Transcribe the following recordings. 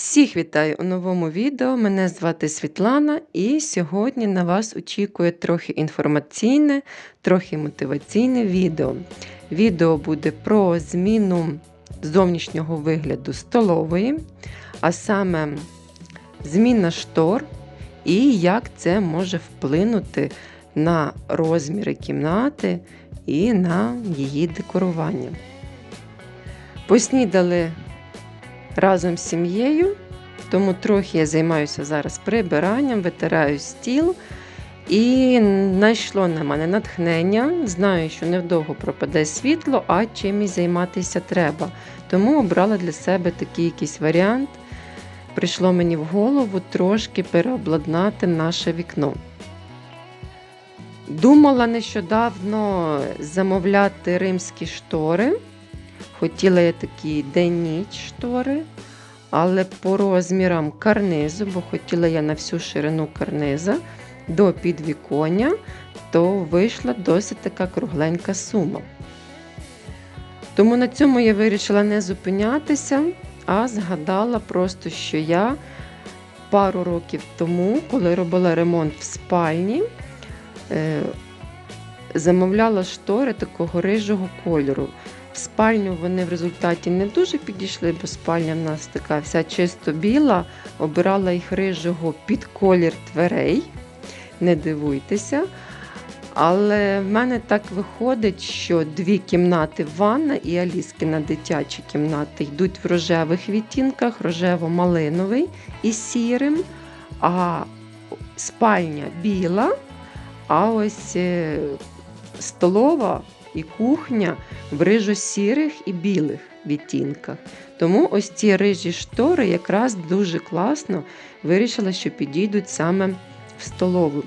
Всіх вітаю у новому відео. Мене звати Світлана, і сьогодні на вас очікує трохи інформаційне, трохи мотиваційне відео. Відео буде про зміну зовнішнього вигляду столової, а саме зміна штор і як це може вплинути на розміри кімнати і на її декорування. Поснідали разом з сім'єю, тому трохи я займаюся зараз прибиранням, витираю стіл. І знайшло на мене натхнення. Знаю, що невдовго пропаде світло, а чимось займатися треба. Тому обрала для себе такий якийсь варіант. Прийшло мені в голову трошки переобладнати наше вікно. Думала нещодавно замовляти римські штори. Хотіла я такі день-ніч штори, але по розмірам карнизу, бо хотіла я на всю ширину карниза до підвіконня, то вийшла досить така кругленька сума. Тому на цьому я вирішила не зупинятися, а згадала просто, що я пару років тому, коли робила ремонт в спальні, е, замовляла штори такого рижого кольору. Спальню вони в результаті не дуже підійшли, бо спальня в нас така вся чисто біла. Обирала їх рижого під колір дверей. Не дивуйтеся. Але в мене так виходить, що дві кімнати ванна і Аліскина дитячі кімнати йдуть в рожевих відтінках, рожево-малиновий і сірим, а спальня біла, а ось е, столова і кухня в рижо-сірих і білих відтінках. Тому ось ці рижі штори якраз дуже класно вирішила, що підійдуть саме в столову.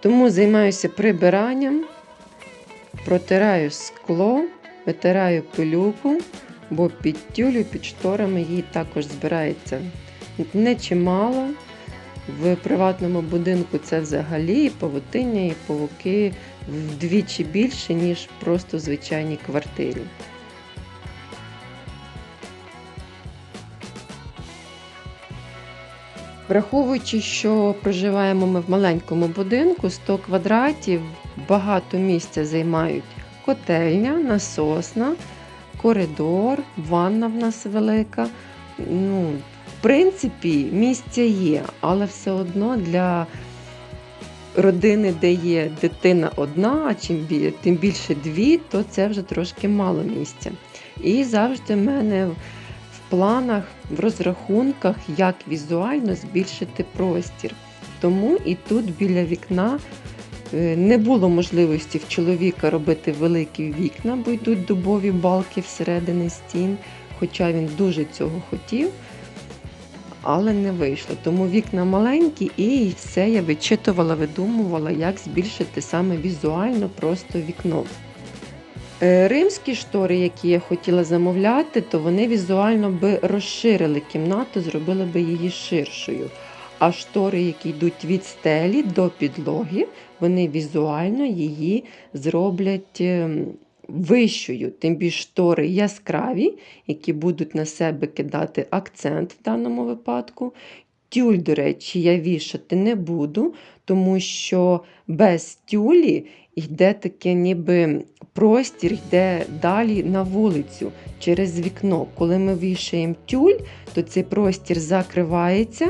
Тому займаюся прибиранням, протираю скло, витираю пилюку, бо під тюлю, під шторами її також збирається не чимало. В приватному будинку це взагалі павутиння, і павуки вдвічі більше, ніж просто в звичайній квартирі. Враховуючи, що проживаємо ми в маленькому будинку, 100 квадратів, багато місця займають котельня, насосна, коридор, ванна в нас велика. Ну, В принципі, місця є, але все одно для родини, де є дитина одна, а чим тим більше дві, то це вже трошки мало місця. І завжди в мене в планах, в розрахунках, як візуально збільшити простір. Тому і тут біля вікна е, не було можливості в чоловіка робити великі вікна, бо йдуть дубові балки всередині стін, хоча він дуже цього хотів але не вийшло. Тому вікна маленькі, і все я вичитувала, видумувала, як збільшити саме візуально просто вікно. Е, римські штори, які я хотіла замовляти, то вони візуально би розширили кімнату, зробили би її ширшою. А штори, які йдуть від стелі до підлоги, вони візуально її зроблять ем, вищою, тим більш тори яскраві, які будуть на себе кидати акцент в даному випадку. Тюль, до речі, я вішати не буду, тому що без тюлі йде таке, ніби простір йде далі на вулицю через вікно. Коли ми вішаємо тюль, то цей простір закривається,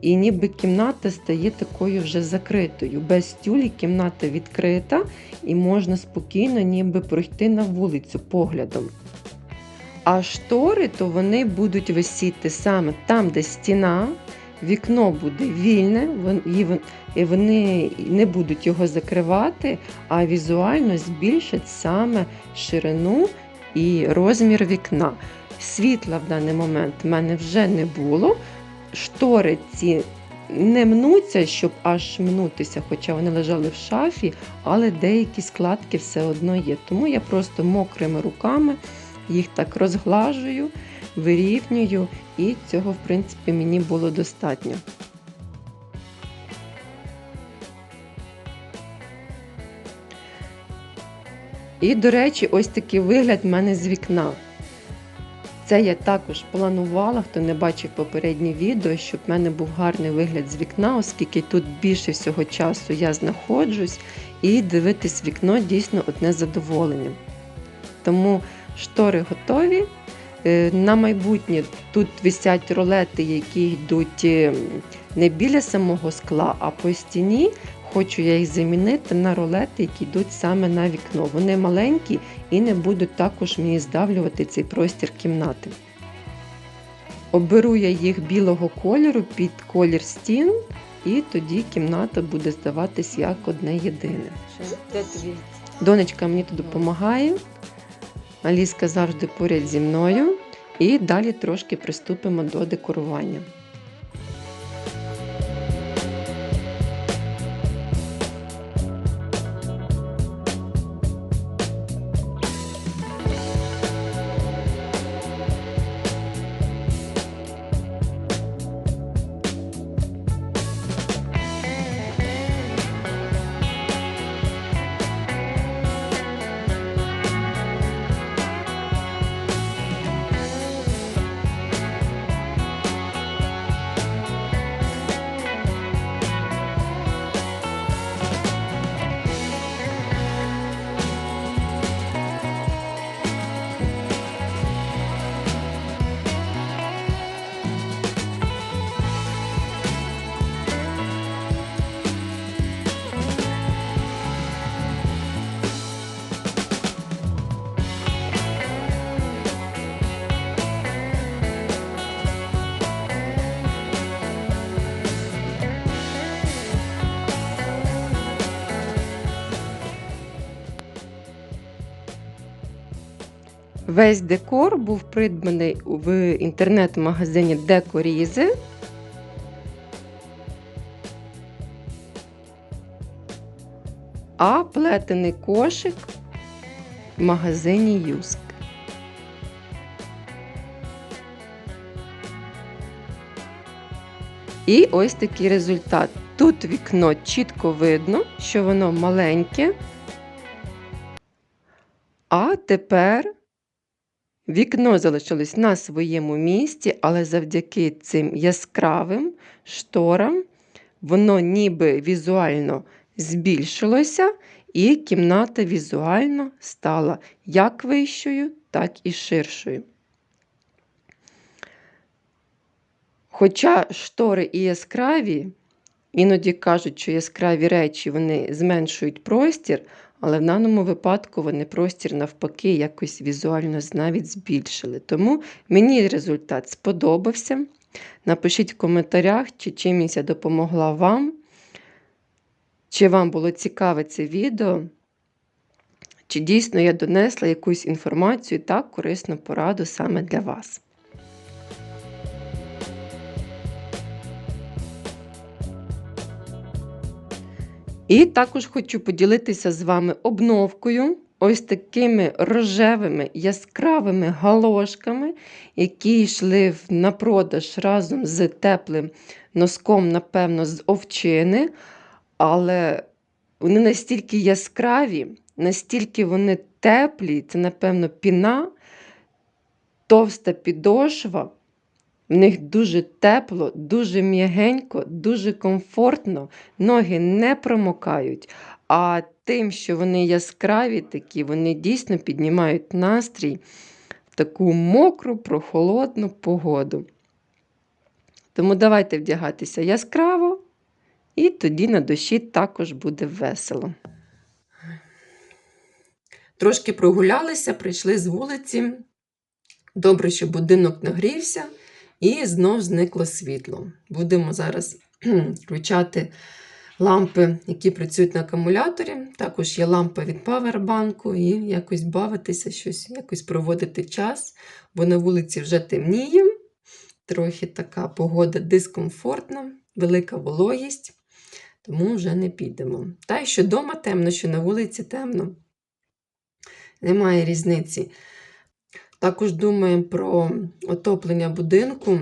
і ніби кімната стає такою вже закритою. Без тюлі кімната відкрита, і можна спокійно ніби пройти на вулицю поглядом. А штори, то вони будуть висіти саме там, де стіна, вікно буде вільне, і вони не будуть його закривати, а візуально збільшать саме ширину і розмір вікна. Світла в даний момент в мене вже не було. Штори ці не мнуться, щоб аж мнутися, хоча вони лежали в шафі, але деякі складки все одно є. Тому я просто мокрими руками їх так розглажую, вирівнюю, і цього, в принципі, мені було достатньо. І, до речі, ось такий вигляд в мене з вікна. Це я також планувала, хто не бачив попереднє відео, щоб в мене був гарний вигляд з вікна, оскільки тут більше всього часу я знаходжусь, і дивитись вікно дійсно одне задоволення. Тому штори готові. Е, На майбутнє тут висять ролети, які йдуть е, не біля самого скла, а по стіні. Хочу я їх замінити на ролети, які йдуть саме на вікно. Вони маленькі і не будуть також мені здавлювати цей простір кімнати. Оберу я їх білого кольору під колір стін, і тоді кімната буде здаватись як одне єдине. Донечка мені тут допомагає. Аліска завжди поряд зі мною. І далі трошки приступимо до декорування. Весь декор був придбаний в інтернет-магазині Декорізи. А плетений кошик в магазині Юск. І ось такий результат. Тут вікно чітко видно, що воно маленьке. А тепер Вікно залишилось на своєму місці, але завдяки цим яскравим шторам воно ніби візуально збільшилося, і кімната візуально стала як вищою, так і ширшою. Хоча штори і яскраві, іноді кажуть, що яскраві речі вони зменшують простір, але в даному випадку вони простір навпаки якось візуально навіть збільшили. Тому мені результат сподобався. Напишіть в коментарях, чи чимось я допомогла вам, чи вам було цікаве це відео, чи дійсно я донесла якусь інформацію та корисну пораду саме для вас. І також хочу поділитися з вами обновкою. Ось такими рожевими яскравими галошками, які йшли на продаж разом з теплим носком, напевно, з овчини. Але вони настільки яскраві, настільки вони теплі, це, напевно, піна, товста підошва. В них дуже тепло, дуже м'ягенько, дуже комфортно, ноги не промокають. А тим, що вони яскраві такі, вони дійсно піднімають настрій в таку мокру, прохолодну погоду. Тому давайте вдягатися яскраво, і тоді на душі також буде весело. Трошки прогулялися, прийшли з вулиці. Добре, що будинок нагрівся. І знов зникло світло. Будемо зараз включати лампи, які працюють на акумуляторі. Також є лампа від павербанку, і якось бавитися, щось, якось проводити час, бо на вулиці вже темніє. Трохи така погода дискомфортна, велика вологість, тому вже не підемо. Та й що вдома темно, що на вулиці темно. Немає різниці. Також думаємо про отоплення будинку,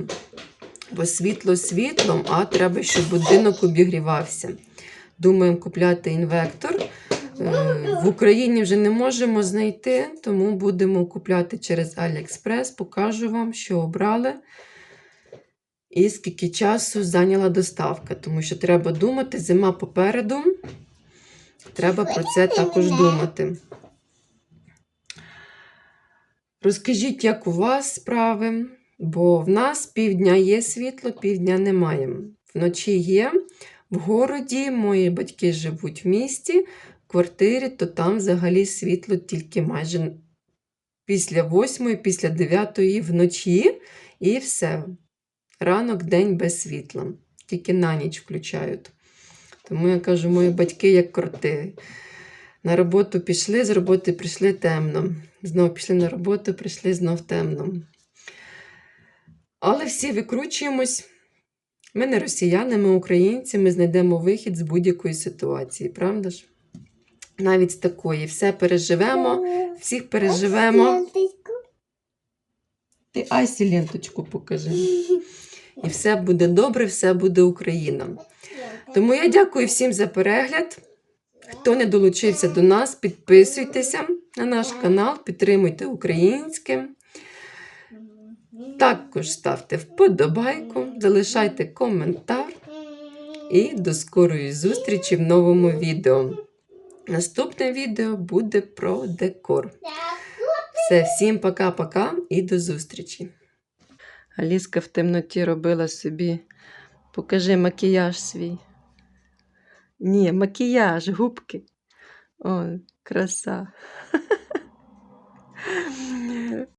бо світло світлом, а треба, щоб будинок обігрівався. Думаємо купляти інвектор, Е, В Україні вже не можемо знайти, тому будемо купляти через AliExpress. Покажу вам, що обрали. І скільки часу зайняла доставка, тому що треба думати, зима попереду. Треба про це також думати. Розкажіть, як у вас справи, бо в нас півдня є світло, півдня немає. Вночі є. В городі мої батьки живуть в місті, в квартирі, то там взагалі світло тільки майже після восьмої, після дев'ятої вночі, і все. Ранок, день без світла. Тільки на ніч включають. Тому я кажу, мої батьки як кроти. На роботу пішли, з роботи прийшли темно. Знову пішли на роботу, прийшли знов темно. Але всі викручуємось. Ми не росіяни, ми українці, ми знайдемо вихід з будь-якої ситуації, правда ж? Навіть з такої. Все переживемо, всіх переживемо. Ти Асі ленточку покажи. І все буде добре, все буде Україна. Тому я дякую всім за перегляд. Хто не долучився до нас, підписуйтеся на наш канал, підтримуйте українське. Також ставте вподобайку, залишайте коментар і до скорої зустрічі в новому відео. Наступне відео буде про декор. Все, всім пока-пока і до зустрічі. Аліска в темноті робила собі. Покажи макіяж свій. Ні, макіяж, губки. О, краса.